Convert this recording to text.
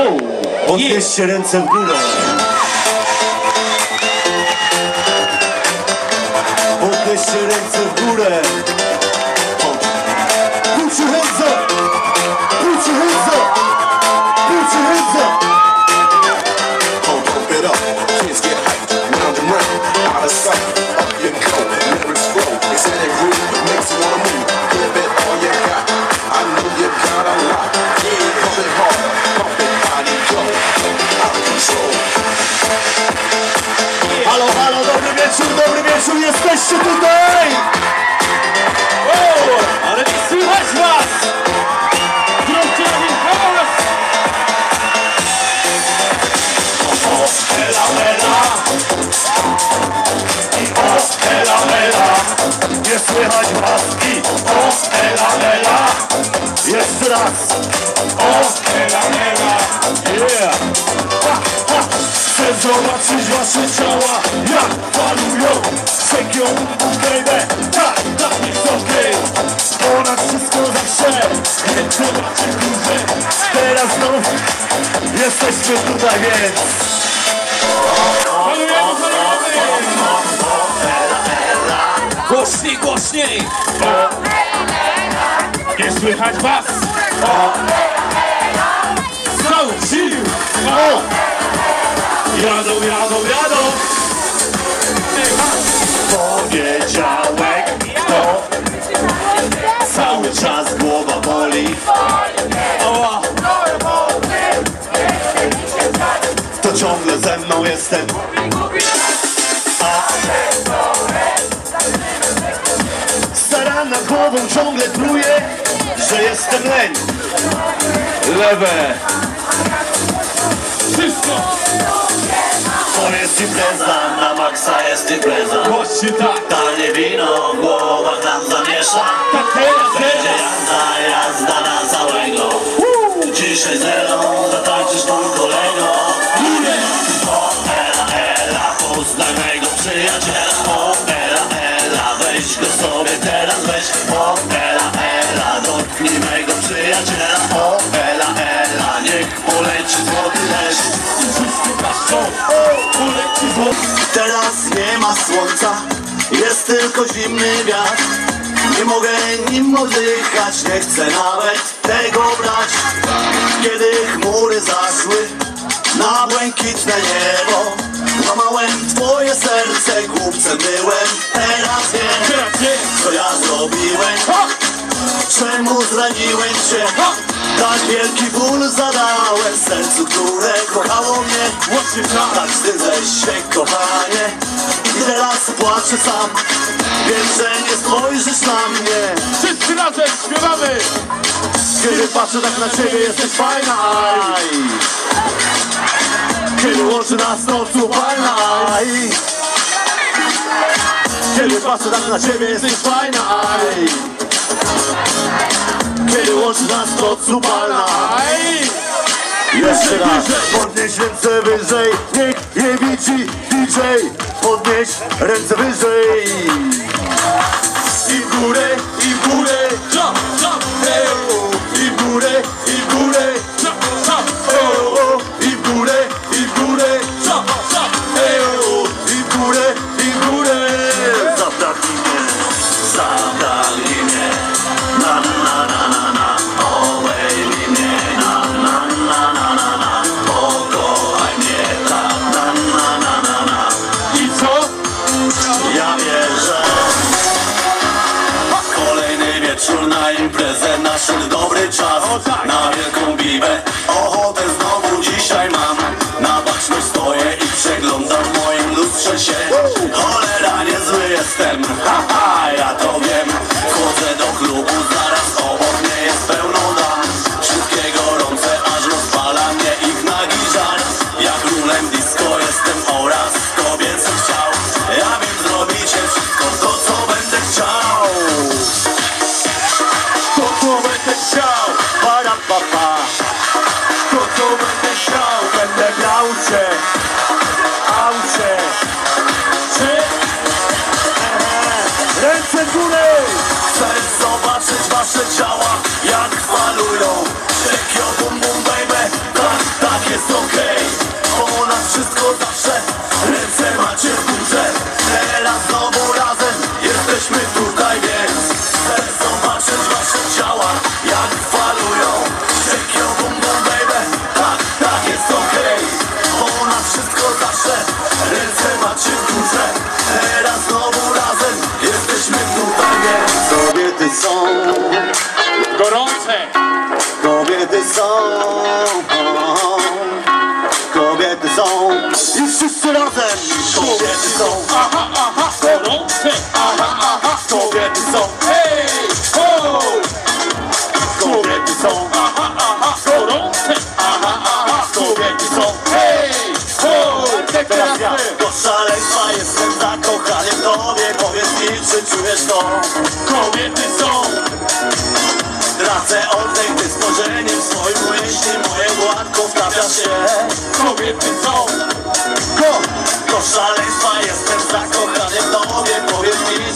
Wow. Podnieście ręce w górę. Podnieście ręce w górę. Wieczór, dobry wieczór, jesteście tutaj! O, ale nie słychać was! Zróbcie na nim hałas! Ela, ela. I o, ela, ela. Nie słychać was i o, ela, ela. Jeszcze raz. Chcę zobaczyć wasze ciała, jak falują. Bum, baby. Tak, tak jest okej. Ponad wszystko zawsze. Ręce macie górze. Teraz znów jesteśmy tutaj, więc... Falujemy, falujemy! Głośniej, głośniej! Nie słychać was! Cały sił! Jadą, jadą, jadą! Poniedziałek to cały czas głowa boli. Oła. To ciągle ze mną jestem. A stara nad głową ciągle truje, że jestem leń. Lewe. Wszystko! To jest impreza, na maksa jest impreza. Głośniej tak! Tanie wino w głowach nam zamiesza Tak teraz, Będzie jazda, jazda na całego Dzisiaj zero, Teraz nie ma słońca, jest tylko zimny wiatr. Nie mogę nim oddychać, nie chcę nawet tego brać. Kiedy chmury zaszły na błękitne niebo Łamałem twoje serce, głupcem byłem Teraz wiem, co ja zrobiłem. Czemu zraniłem cię? Tak wielki ból zadałem sercu, które kochało mnie Głośniej tak! wstydzę się, kochanie I teraz płaczę sam Wiem, że nie spojrzysz na mnie Wszyscy razem śpiewamy! Kiedy patrzę tak na ciebie, jesteś fajna aj. Kiedy łączy nas noc upalna. Kiedy patrzę tak na ciebie, jesteś fajna aj. Kiedy łączy nas noc upalna Aj! Jeszcze raz Podnieś ręce wyżej. Niech nie widzi DJ Podnieś ręce wyżej. I w górę, i w górę. Jump, jump, Ej, Wieczór na imprezę Naszedł dobry czas. Na wielką bibę Ochotę znowu dzisiaj mam. Na baczność stoję i przeglądam w moim lustrze się wasze ciała Jak falują Shake your bum bum baby Tak, tak jest okej. Ponad wszystko zawsze Ręce macie w górze. Teraz znowu razem Jesteśmy tutaj są Kobiety są I wszyscy razem Kobiety są Aha, aha! Gorące! Aha, aha! Kobiety są! Ho! Tracę oddech, gdy spojrzeniem swoim myśli Moje gładko wstawia się Kobiety są! Go! Do szaleństwa jestem zakochany w tobie Powiedz mi